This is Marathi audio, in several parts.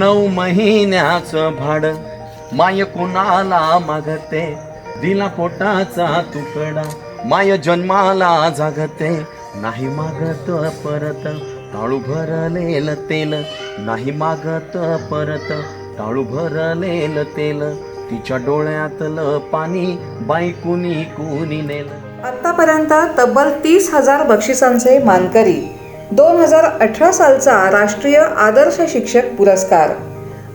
नऊ महिन्याचं भाड माय कुणाला मागते? दिला पोटाचा तुकडा माय जन्माला जागते. नाही मागत परत टाळू भरलेल तेल. नाही मागत परत टाळू भरलेल तेल. तिच्या डोळ्यातलं पाणी बाई कुणी कुणी नेलं. आतापर्यंत तब्बल तीस हजार बक्षिसांचे मानकरी दोन हजार अठरा सालचा राष्ट्रीय आदर्श शिक्षक पुरस्कार.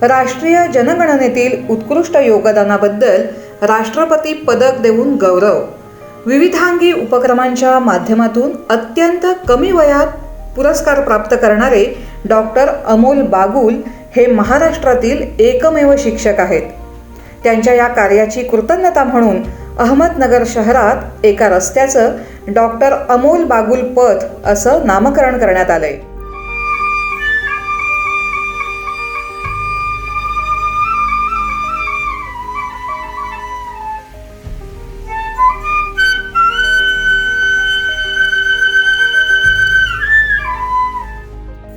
राष्ट्रीय जनगणनेतील उत्कृष्ट योगदानाबद्दल राष्ट्रपती पदक देऊन गौरव. विविधांगी उपक्रमांच्या माध्यमातून अत्यंत कमी वयात पुरस्कार प्राप्त करणारे डॉक्टर अमोल बागुल हे महाराष्ट्रातील एकमेव शिक्षक आहेत. त्यांच्या या कार्याची कृतज्ञता म्हणून अहमदनगर शहरात एका रस्त्याचं डॉक्टर अमोल बागुल पथ असं नामकरण करण्यात आलंय.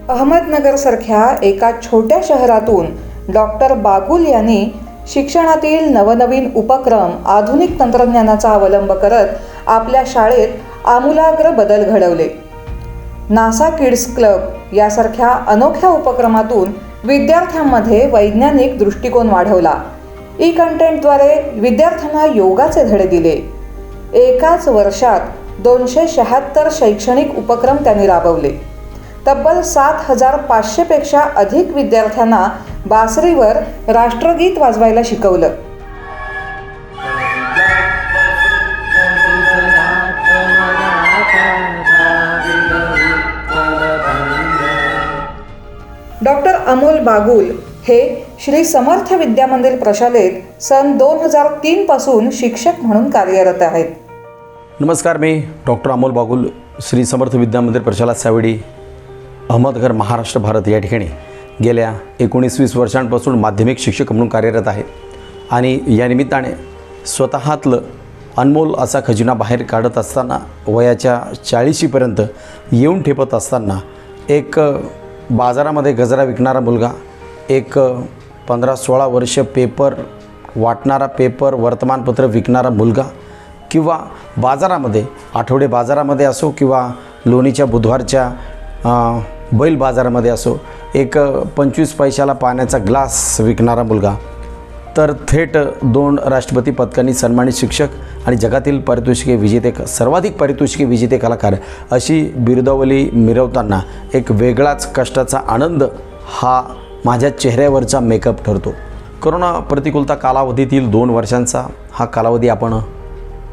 अहमदनगरसारख्या एका छोट्या शहरातून डॉक्टर बागुल यांनी शिक्षणातील नवनवीन उपक्रम आधुनिक तंत्रज्ञानाचा अवलंब करत आपल्या शाळेत आमूलाग्र बदल घडवले. नासा किड्स क्लब यासारख्या अनोख्या उपक्रमातून विद्यार्थ्यांमध्ये वैज्ञानिक दृष्टिकोन वाढवला. ई कंटेंटद्वारे विद्यार्थ्यांना योगाचे धडे दिले. एकाच वर्षात दोनशे शहात्तर शैक्षणिक उपक्रम त्यांनी राबवले. तब्बल सात हजार पाचशेपेक्षा अधिक विद्यार्थ्यांना बासरीवर राष्ट्रगीत वाजवायला शिकवलं. अमोल बागुल हे श्री समर्थ विद्यामंदिर प्रशालेत सन दोन हजार तीनपासून शिक्षक म्हणून कार्यरत आहेत. नमस्कार मी डॉक्टर अमोल बागुल श्री समर्थ विद्यामंदिर प्रशाला सावडी अहमदनगर महाराष्ट्र भारत या ठिकाणी गेल्या एकोणीस वीस वर्षांपासून माध्यमिक शिक्षक म्हणून कार्यरत आहे आणि या निमित्ताने स्वतःतलं अनमोल असा खजिना बाहेर काढत असताना वयाच्या चाळीशीपर्यंत येऊन ठेपत असताना एक बाजारामध्ये गजरा विकणारा मुलगा एक पंधरा सोळा वर्ष पेपर वाटणारा पेपर वर्तमानपत्र विकणारा मुलगा किंवा बाजारामध्ये आठवडे बाजारामध्ये असो किंवा लोणीच्या बुधवारच्या बैल बाजारामध्ये असो एक पंचवीस पैशाला पाण्याचा ग्लास विकणारा मुलगा तर थेट दोन राष्ट्रपती पदकांनी सन्मानित शिक्षक आणि जगातील पारितोषिके विजेते सर्वाधिक पारितोषिके विजेते कलाकार अशी बिरुदावली मिरवताना एक वेगळाच कष्टाचा आनंद हा माझ्या चेहऱ्यावरचा मेकअप ठरतो. करोना प्रतिकूलता कालावधीतील दोन वर्षांचा हा कालावधी आपण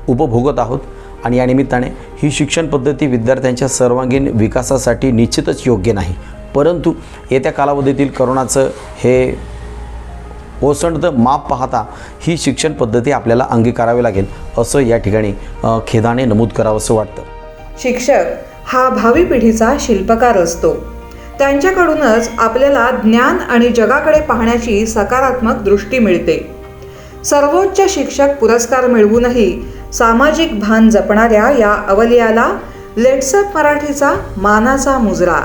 उपभोगत आहोत आणि या निमित्ताने ही शिक्षण पद्धती विद्यार्थ्यांच्या सर्वांगीण विकासासाठी निश्चितच योग्य नाही. परंतु येत्या कालावधीतील करोनाचं हे ओसंडतं माप पाहता ही शिक्षण पद्धती आपल्याला अंगीकारावी लागेल असं या ठिकाणी खेदाने नमूद करावंसं वाटतं. शिक्षक हा भावी पिढीचा शिल्पकार असतो. त्यांच्याकडूनच आपल्याला ज्ञान आणि जगाकडे पाहण्याची सकारात्मक दृष्टी मिळते. सर्वोच्च शिक्षक पुरस्कार मिळवूनही सामाजिक भान जपणाऱ्या या अवलियाला लेट्सअप मराठीचा मानाचा मुजरा.